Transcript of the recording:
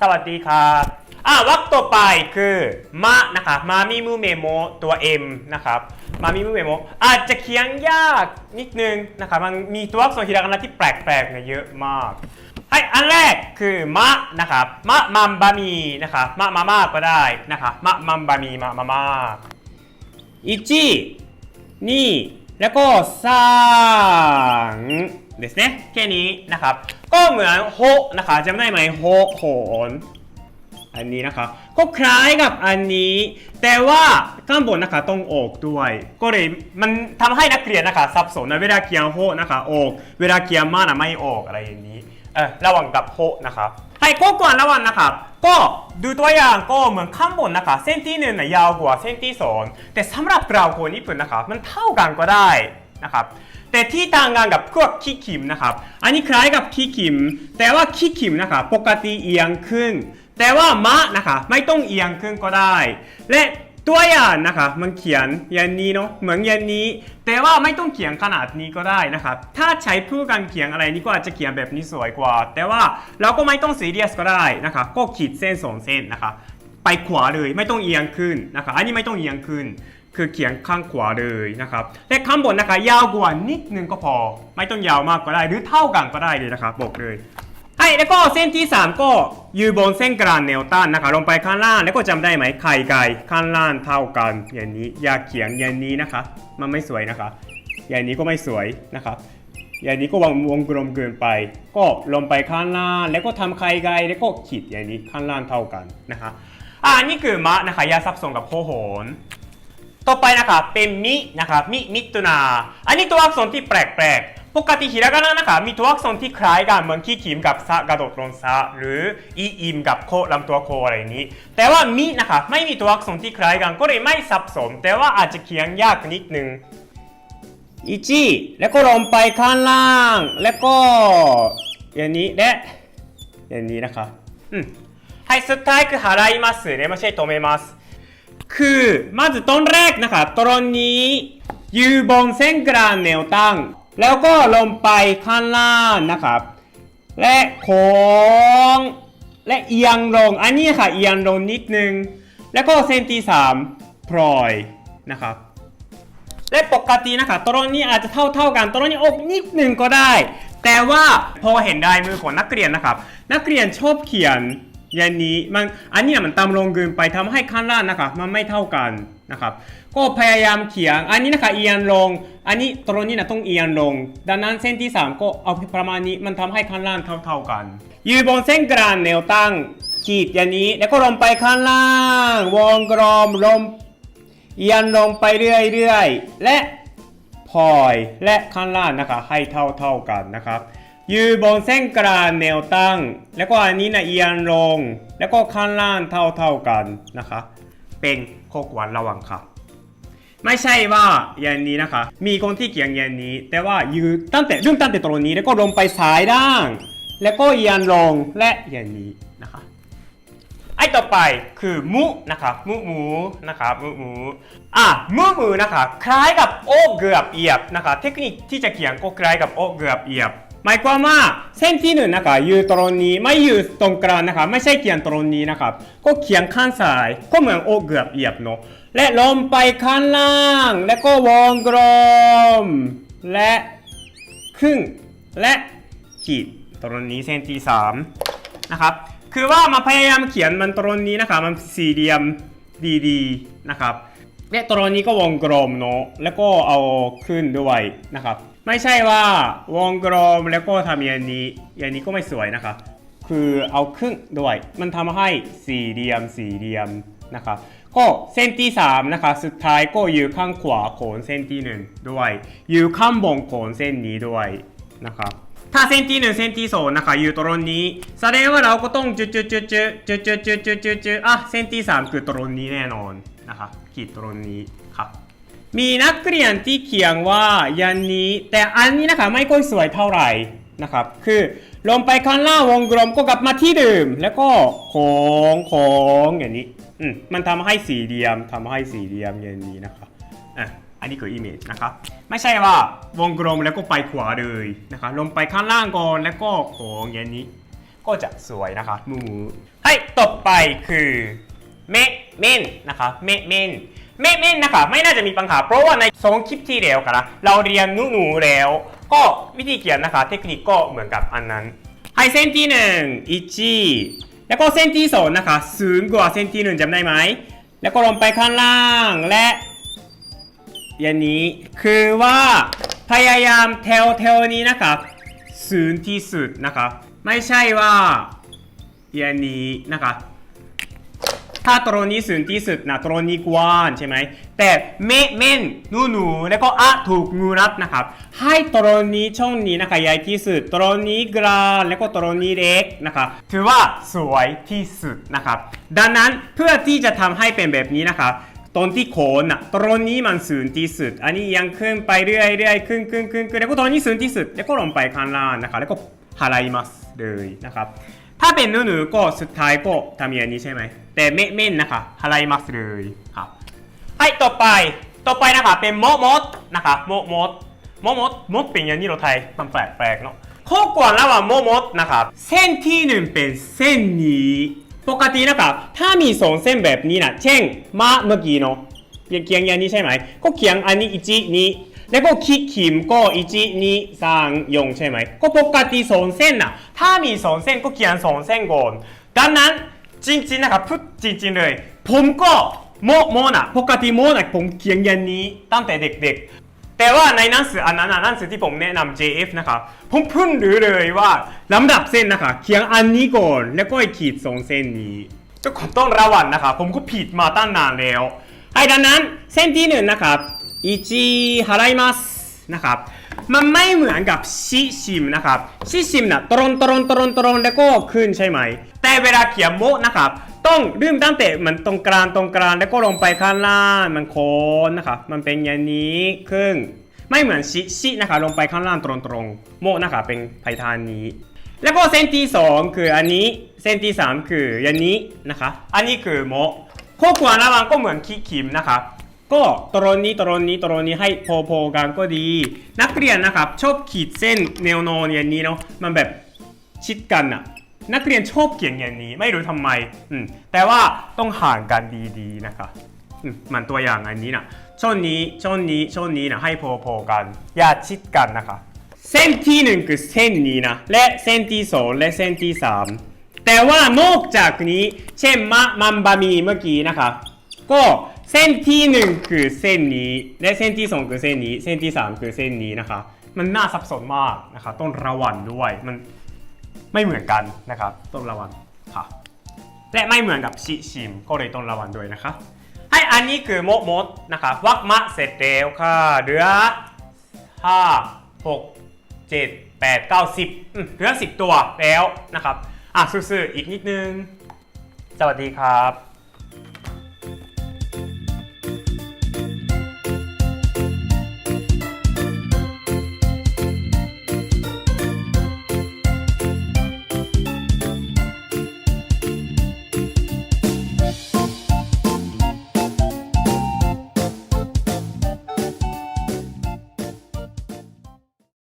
สวัสดีครับอ่ะวักต่อไปคือมะนะคะมามีมูเมโมตัว M นะครับมามีมูเมโมอาจจะเขียนยากนิดนึงนะครับมันมีตัวอักษรฮิรากานะที่แปลกๆเนี่ยเยอะมากให้อันแรกคือมะนะครับมะมัมบะมีนะครับมะมาม่าก็ได้นะครับมะมัมบะมีมะมาม่าอิจินี่แล้วก็ซังですねแค่นี้นะครับ ก็เหมือนโฮนะคะจำได้ไหมโฮโหนอันนี้นะคะ ก็คล้ายกับอันนี้ แต่ว่าข้างบนนะคะต้องออกด้วย ก็เลยมันทำให้นักเรียนนะคะ สับสนนะเวลาเขียนโฮนะคะออก เวลาเขียนมานะไม่ออกอะไรอย่างนี้เออระหว่างกับโฮนะครับให้ก็ก่อนระหว่างนะครับก็ดูตัวอย่างก็เหมือนข้างบนนะคะ เส้นที่หนึ่งนะยาวกว่าเส้นที่สองแต่สำหรับเราคนญี่ปุ่นนะคะ มันเท่ากันก็ได้นะครับ แต่ที่ต่างกันกับพวกขี้ขิมนะครับ อันนี้คล้ายกับขี้ขิม แต่ว่าขี้ขิมนะคะปกติเอียงขึ้น แต่ว่ามะนะคะไม่ต้องเอียงขึ้นก็ได้ และตัวอย่างนะคะมันเขียนย่านี้เนาะเหมือนย่านี้ แต่ว่าไม่ต้องเขียนขนาดนี้ก็ได้นะครับ ถ้าใช้ผู้กันเขียนอะไรนี่ก็อาจจะเขียนแบบนี้สวยกว่า แต่ว่าเราก็ไม่ต้องซีเรียสก็ได้นะคะก็ขีดเส้นสองเส้นนะคะ ไปขวาเลยไม่ต้องเอียงขึ้นนะคะ อันนี้ไม่ต้องเอียงขึ้น คือเขียนข้างขวาเลยนะครับและข้างบนนะคะ ยาวกว่านิดนึงก็พอ ไม่ต้องยาวมากก็ได้ หรือเท่ากันก็ได้เลยนะครับบอกเลยไอ้แล้วก็เส้นที่ 3 ก็อยู่บนเส้นกลางแนวต้านนะคะ ลงไปข้างล่างแล้วก็จำได้ไหมไข่ไก่ข้างล่างเท่ากัน อย่างนี้อย่าเขียนอย่างนี้นะคะ มันไม่สวยนะคะ อย่างนี้ก็ไม่สวยนะครับอย่างนี้ก็วางวงกลมเกินไป ก็ลงไปข้างล่างแล้วก็ทำไข่ไก่แล้วก็ขีดอย่างนี้ข้างล่างเท่ากันนะคะอ่านี่คือมะนะคะยาซับซ้อนกับโคโหน ต่อไปนะคะเป็นมินะคะมิมิตุนา อันนี้ตัวอักษรที่แปลกๆ ปกติฮิรากานะนะคะมีตัวอักษรที่คล้ายกันเหมือนขี้ขิมกับซะกระโดดลงซะหรืออีอิมกับโคลำตัวโคอะไรอย่างนี้ แต่ว่ามินะคะไม่มีตัวอักษรที่คล้ายกันก็เลยไม่สับสน แต่ว่าอาจจะเขียนยากนิดนึงอิจิแล้วก็ลงไปข้างล่าง แล้วก็อย่างนี้และอย่างนี้นะคะอืมให้สุดท้ายคือ払いますねไม่ใช่止めます คือมาずต้นแรกนะคะตรงนี้ยูบนเส้นกลางแนวตั้ง แล้วก็ลงไปข้างล่างนะครับ และโค้งและเอียงลงอันนี้ค่ะเอียงลงนิดนึง แล้วก็เส้นที่สามพลอยนะครับ และปกตินะคะตรงนี้อาจจะเท่าเท่าๆกันตรงนี้อกนิดหนึ่งก็ได้ แต่ว่าพอเห็นได้มือของนักเรียนนะครับ นักเรียนชอบเขียน อย่างนี้มันอันนี้มันตามลงเกินไปทำให้ข้างล่างนะคะมันไม่เท่ากันนะครับก็พยายามเขียนอันนี้นะคะเอียงลง อันนี้ตรงนี้นะต้องเอียงลง ดังนั้นเส้นที่ 3 ก็เอาประมาณนี้มันทำให้ข้างล่างเท่าๆกัน ยืนบนเส้นกลางแนวตั้งขีดอย่างนี้ แล้วก็ลงไปข้างล่าง วงกลมลงเอียงลงไปเรื่อยๆและพอยและข้างล่างนะคะให้เท่าๆกันนะครับ ยืนบนเส้นกลางแนวตั้ง แล้วก็อันนี้นะเอียงลง แล้วก็ข้างล่างเท่าๆกันนะคะ เป็นข้อควรระวังครับไม่ใช่ว่าอย่างนี้นะคะ มีคนที่เขียนอย่างนี้ แต่ว่ายืนตั้งแต่เริ่มตั้งแต่ตรงนี้ แล้วก็ลงไปสายด้านแล้วก็เอียงลงและอย่างนี้นะคะไอต่อไปคือมุนะครับมุหมูนะครับมุหมูอะมุหมูนะคะคล้ายกับโอเกือบเอียบนะคะเทคนิคที่จะเขียนก็คล้ายกับโอเกือบเอียบ มายความว่าเส้นที่หนึ่งนะคะอยู่ตรงนี้ไม่อยู่ตรงกลางนะคะไม่ใช่เขียนตรงนี้นะครับก็เขียนข้างซ้ายก็เหมือนโอเกือบเอียบเนาะและลงไปข้างล่าง แล้วก็วงกลม และครึ่ง และขีดตรงนี้เส้นที่สามนะครับคือว่ามาพยายามเขียนมันตรงนี้นะครับมันสี่เหลี่ยมดีๆนะครับและตรงนี้ก็วงกลมเนาะแล้วก็เอาขึ้นด้วยนะครับไม่ใช่ว่าวงกลมแล้วก็ทำอย่างนี้อย่างนี้ก็ไม่สวยนะครับคือเอาครึ่งด้วย มันทำให้สี่เหลี่ยมสี่เหลี่ยมนะครับก็เส้นที่3นะคะสุดท้ายก็อยู่ข้างขวาโขนเส้นที่หนึ่งด้วยอยู่ข้างบนโขนเส้นนี้ด้วยนะครับถ้าเส้นที่หนึ่งเส้นที่สองนะคะอยู่ตรงนี้ แสดงว่าเราก็ต้องจุดจุดจุดจุดจุดจุดจุดจุดจุดอะเส้นที่สามคือตรงนี้แน่นอนนะคะขีดตรงนี้ครับ มีนักเรียนที่เขียนว่ายันนี้ แต่อันนี้นะคะไม่ค่อยสวยเท่าไหร่นะครับ คือลงไปข้างล่างวงกลมก็กลับมาที่เดิมแล้วก็โค้งโค้งอย่างนี้อืมมันทำให้สี่เหลี่ยมทำให้สี่เหลี่ยมอย่างนี้นะครับอะอันนี้คือ image นะครับไม่ใช่ว่าวงกลมแล้วก็ไปขวาเลยนะครับลงไปข้างล่างก่อนแล้วก็โค้งอย่างนี้ ก็จะสวยนะคะมูมูはいต่อไปคือเมะเม่นนะคะเมเม่น เมะเม่นนะคะไม่น่าจะมีปัญหา เพราะว่าในสองคลิปที่แล้วกันนะเราเรียนนูนูแล้ว ก็วิธีเขียนนะคะ เทคนิคก็เหมือนกับอันนั้นให้เส้นที่หนึ่ง1แล้วก็เส้นที่สองนะคะสูงกว่าเส้นที่หนึ่งจำได้ไหมแล้วก็ลงไปข้างล่างและอย่างนี้คือว่าพยายามแถวแถวนี้นะครับสูงที่สุดนะครับไม่ใช่ว่าอย่างนี้นะครับ ถ้าตรงนี้สูงที่สุดนะตรงนี้กว้างใช่ไหมแต่เมเม่นนูนูแล้วก็อะถูกงูรัดนะครับ ให้ตรงนี้ช่องนี้นะคะใหญ่ที่สุดตรงนี้กลางแล้วก็ตรงนี้เล็กนะครับถือว่าสวยที่สุดนะครับ ดังนั้นเพื่อที่จะทำให้เป็นแบบนี้นะครับตรงที่โคนอะตรงนี้มันสูงที่สุด อันนี้ยังขึ้นไปเรื่อยเรื่อยขึ้นขึ้นขึ้นขึ้นแล้วก็ตรงนี้สูงที่สุด แล้วก็ลงไปข้างล่างนะครับแล้วก็หาไยมัสเลยนะครับ ถ้าเป็นนูนูก็สุดท้ายก็ทำอย่างนี้ใช่ไหม แต่เมะเม่นนะคะหาไยมัสเลยครับはいต่อไปต่อไปนะคะเป็นโมโมดนะคะโมโมดโมโมดโมดเป็นอย่างนี้เราไทยมันแปลกแปลกๆเนาะข้อกวนระหว่างโมโมดนะครับเส้นที่หนึ่งเป็นเส้นนี้ปกตินะครับถ้ามีสองเส้นแบบนี้นะเช่นมาเมื่อกี้เนาะเขียงอย่างนี้ใช่ไหมก็เขียงอันนี้อีจีนี้แล้วก็คิดขิมก็อีจีนี้สามยงใช่ไหมก็ปกติสองเส้นนะถ้ามีสองเส้นก็เขียนสองเส้นก่อนดังนั้น จริงๆนะครับพูดจริง ๆ เลย ผมก็โมโมนะปกติโมนะผมเขียนอย่างนี้ตั้งแต่เด็กๆ แต่ว่าในหนังสืออันนั้นนะหนังสือที่ผมแนะนำ JF นะครับผมพูดงรู้เลยว่าลำดับเส้นนะคะเขียงอันนี้ก่อนแล้วก็ขีดสองเส้นนี้ทุกคนต้องระวังนะคะผมก็ผิดมาตั้งนานแล้วไอ้ดังนั้นเส้นที่หนึ่งนะครับอิจิฮานะครับ มันไม่เหมือนกับชิชิมนะครับชิชิมนะตรงตรงตรงตรงแล้วก็ขึ้นใช่ไหม แต่เวลาเขียนโมนะครับต้องเริ่มตั้งแต่มันตรงกลางตรงกลางแล้วก็ลงไปข้างล่างมันโค้งนะครับมันเป็นอย่างนี้ขึ้นไม่เหมือนชิชินะคะลงไปข้างล่างตรงตรงๆโมนะคะเป็นไพทานนี้แล้วก็เส้นที่สองคืออันนี้เส้นที่สามคืออย่างนี้นะคะ อันนี้คือโมข้อควรระวังก็เหมือนคิคิมนะครับ ก็ตรงนี้ตรงนี้ตรงนี้ให้พอๆกันก็ดี นักเรียนนะครับ ชอบขีดเส้นแนวนอนอย่างนี้เนาะมันแบบชิดกันอะนักเรียนชอบเขียนอย่างนี้ ไม่รู้ทำไมอืมแต่ว่าต้องห่างกันดีๆนะคะอืมมันตัวอย่างอันนี้นะช่วงนี้ช่วงนี้ช่วงนี้นะให้พอๆกันอย่าชิดกันนะคะ เส้นที่หนึ่งคือเส้นนี้นะและเส้นที่สองและเส้นที่สามแต่ว่านอกจากนี้ เช่นมะมัมบามีเมื่อกี้นะคะ ก็ เส้นที่หนึ่งคือเส้นนี้และเส้นที่สองคือเส้นนี้ เส้นที่สามคือเส้นนี้นะคะ มันน่าซับซ้อนมากนะคะต้องระวังด้วยมันไม่เหมือนกันนะครับต้องระวังค่ะ และไม่เหมือนกับชิชิม ก็เลยต้องระวังด้วยนะคะให้อันนี้คือโมโมดนะคะวักมะเสร็จแล้วค่ะเหลือห้าหกเจ็ดแปดเก้าสิบอืมเหลือสิบตัวแล้วนะครับอะซื่อๆอีกนิดนึง สวัสดีครับ